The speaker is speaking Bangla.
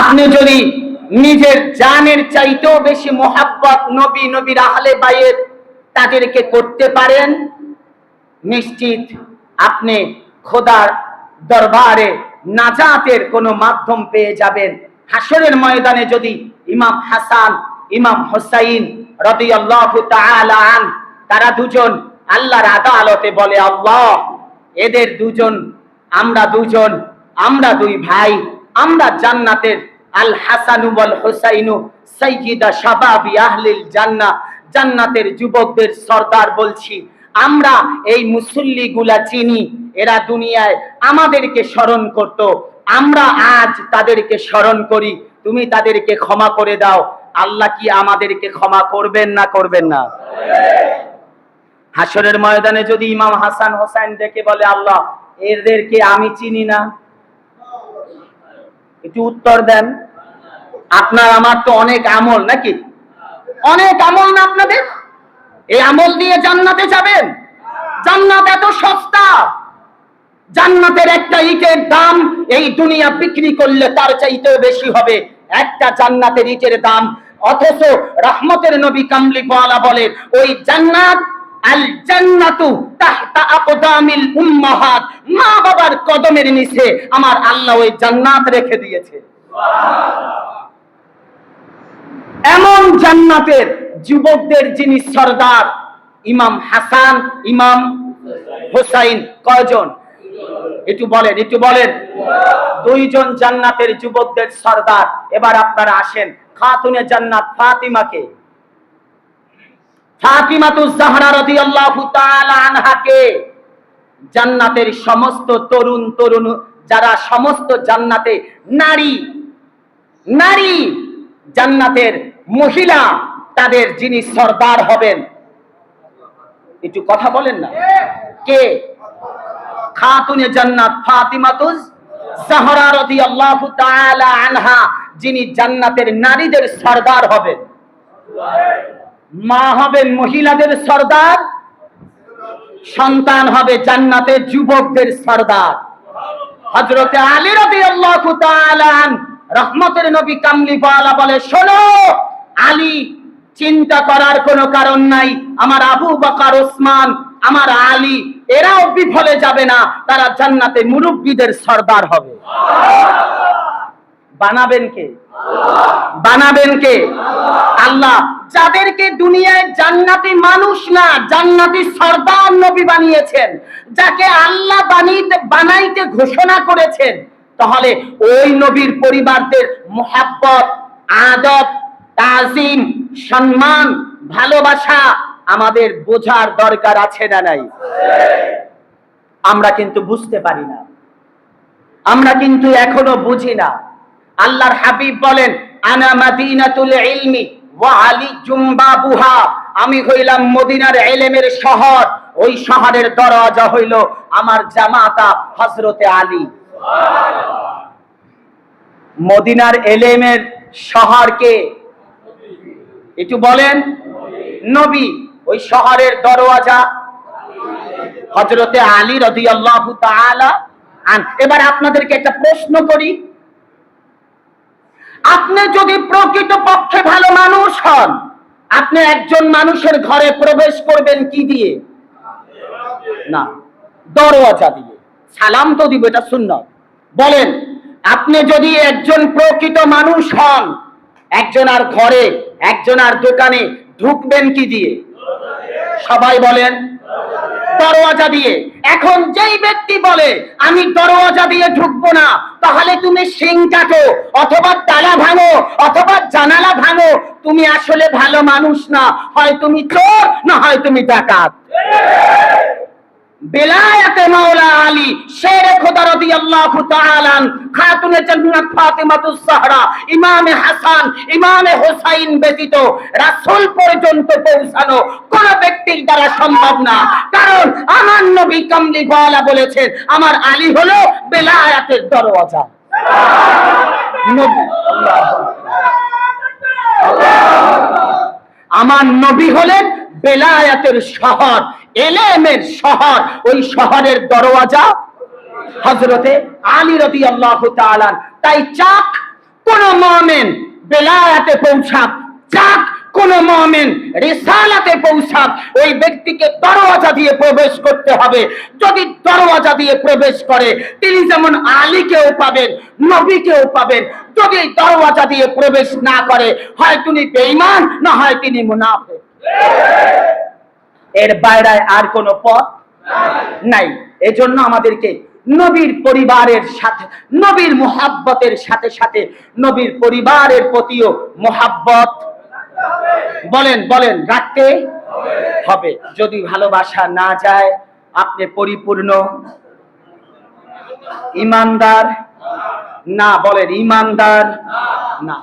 আপনি যদি নিজের জানের চাইতেও বেশি মোহাব্বত নবী নবীর আহলে বাইয়ের তাদেরকে করতে পারেন, নিশ্চিত আপনি খোদার দরবারে নাজাতের কোনো মাধ্যম পেয়ে যাবেন। হাসরের ময়দানে যদি ইমাম হাসান, ইমাম হোসাইন রাদিয়াল্লাহু তাআলা আন, তারা দুজন আল্লাহর আদালতে বলে, আল্লাহ, এদের দুজন, আমরা দুজন, আমরা দুই ভাই আমরা জান্নাতের আল হাসানু ওয়াল হুসাইনু সাইয়্যিদা শাবাবি আহলিল জান্নাহ, জান্নাতের যুবকদের সর্দার বলছি। আমরা এই মুসল্লি গুলা চিনি, এরা দুনিয়ায় আমাদেরকে স্মরণ করত। আমরা আজ তাদেরকে স্মরণ করি, তুমি তাদেরকে ক্ষমা করে দাও। আল্লাহ কি আমাদেরকে ক্ষমা করবেন না করবেন না? হাসরের ময়দানে যদি ইমাম হাসান হোসাইন দেখে বলে, আল্লাহ, এদেরকে আমি চিনি না। একটু উত্তর দেন। আপনার আমার তো অনেক আমল নাকি? অনেক আমল না আপনাদের? এই আমল দিয়ে জান্নাতে যাবেন? জান্নাত এত সস্তা। জান্নাতের একটা ইটের দাম এই দুনিয়া বিক্রি করলে তার চাইতেও বেশি হবে। একটা জান্নাতের ইটের দাম। অথচ রহমতের নবী কামলি পাওয়ালা বলেন, ওই জান্নাত আল জান্নাতু তাহতা আকদামিল উম্মাহাত। মা বাবার কদমের নিচে আমার আল্লাহ ওই জান্নাত রেখে দিয়েছে। এমন জান্নাতের যুবকদের যিনি সর্দার, ইমাম হাসান, ইমাম হোসাইন, কয়জন? একটু বলেন একটু বলেন। দুইজন জান্নাতের যুবকদের সর্দার। এবার আপনারা আসেন, খাতুনে জান্নাত ফাতিমাকে ফাতিমাতু জাহরা রাদিয়াল্লাহু তাআলা জান্নাতের সমস্ত তরুণ তরুণ, যারা সমস্ত জান্নাতে নারী নারী জান্নাতের মহিলা, তাদের যিনি সর্দার হবেন। একটু কথা বলেন না। কে? খাতুনে জান্নাত ফাতিমাতুজ জাহরা রাদিয়াল্লাহু তাআলা আনহা, যিনি জান্নাতের নারীদের সর্দার হবেন। মা হবেন মহিলাদের সর্দার, সন্তান হবে জান্নাতের যুবকদের সর্দার। হযরতে আলী আন, রহমতের নবী কামলি বালা বলে, শোনো, আলী, চিন্তা করার কোনো কারণ নাই। আমার আবু বকর, ওসমান, আমার আলী, এরাও বিফলে যাবে না। তারা জান্নাতে মুরব্বীদের সর্দার হবে। বানাবেন কে? বানাবেন কে? আল্লাহ যাদেরকে দুনিয়ায় জান্নাতি মানুষ না, জান্নাতি সর্দার নবী বানিয়েছেন, যাকে আল্লাহ বানিতে, বানাইতে ঘোষণা করেছেন, তাহলে ওই নবীর পরিবারদের মোহাব্বত, আদব, তাজিম, সম্মান, ভালোবাসা আমাদের বোঝার দরকার আছে না নাই? আমরা কিন্তু বুঝতে পারি না। আমরা কিন্তু এখনও বুঝি না। আল্লাহর হাবিব বলেন, আনা মাদিনাতুল ইলমি আমি হইলাম মদিনার এলেমের শহর। ওই শহরের দরজা হইল আমার জামাতা হজরতে আলী। মদিনার এলেমের শহরকে একটু বলেন, নবী। ওই শহরের দরওয়াজা হজরতে আলী তাআলা আন। এবার আপনাদেরকে একটা প্রশ্ন করি। আপনি যদি প্রকৃত পক্ষে ভালো মানুষ হন, আপনি একজন মানুষের ঘরে প্রবেশ করবেন কি দিয়ে? না, দরওয়াজা দিয়ে। সালাম তো দিব, এটা সুন্নত। বলেন, আপনি যদি একজন প্রকৃত মানুষ হন, একজন আর ঘরে, একজন আর দোকানে ঢুকবেন কি দিয়ে? সবাই বলেন দরওয়াজা দিয়ে। এখন যেই ব্যক্তি বলে, আমি দরওয়াজা দিয়ে ঢুকবো না, তাহলে তুমি সিং কাটো, অথবা তালা ভাঙো, অথবা জানালা ভাঙো। তুমি আসলে ভালো মানুষ না, হয় তুমি চোর, না হয় তুমি ডাকাত। বেলায়াতে মাওলা আলী, শের খোদা রাদিয়াল্লাহু তাআলা খাতুনে জান্নাত ফাতিমাতুস সাহরা, ইমামে হাসান, ইমামে হোসাইন ব্যতীত রাসূল পর্যন্ত পৌঁছানো কোন ব্যক্তির দ্বারা সম্ভব না। কারণ আমার নবী কামলি ওয়ালা বলেছেন, আমার আলী হলো বেলায়াতের দরওয়াজা। আমার নবী হলেন বেলায়াতের শহর। এলেমের শহর, ওই শহরের দরওয়াজা হজরতে আলী রতি আল্লাহ তাই চাক কোন মমিন বেলায়াতে পৌঁছাক, চাক কোন মমিন রেসালাতে পৌঁছাক, ওই ব্যক্তিকে দরওয়াজা দিয়ে প্রবেশ করতে হবে। যদি দরওয়াজা দিয়ে প্রবেশ করে, তিনি যেমন আলীকেও পাবেন, নবীকেও পাবেন। যদি দরওয়াজা দিয়ে প্রবেশ না করে, হয় তিনি বেঈমান, না হয় তিনি মুনাফিক। এর বাইরে আর কোনো পথ নাই। এজন্য আমাদেরকে নবীর পরিবারের সাথে, নবীর মোহাব্বতের সাথে সাথে নবীর পরিবারের প্রতিও মোহাব্বত বলেন বলেন, রাখতে হবে। যদি ভালোবাসা না যায়, আপনি পরিপূর্ণ ইমানদার না বলেন, ইমানদার না।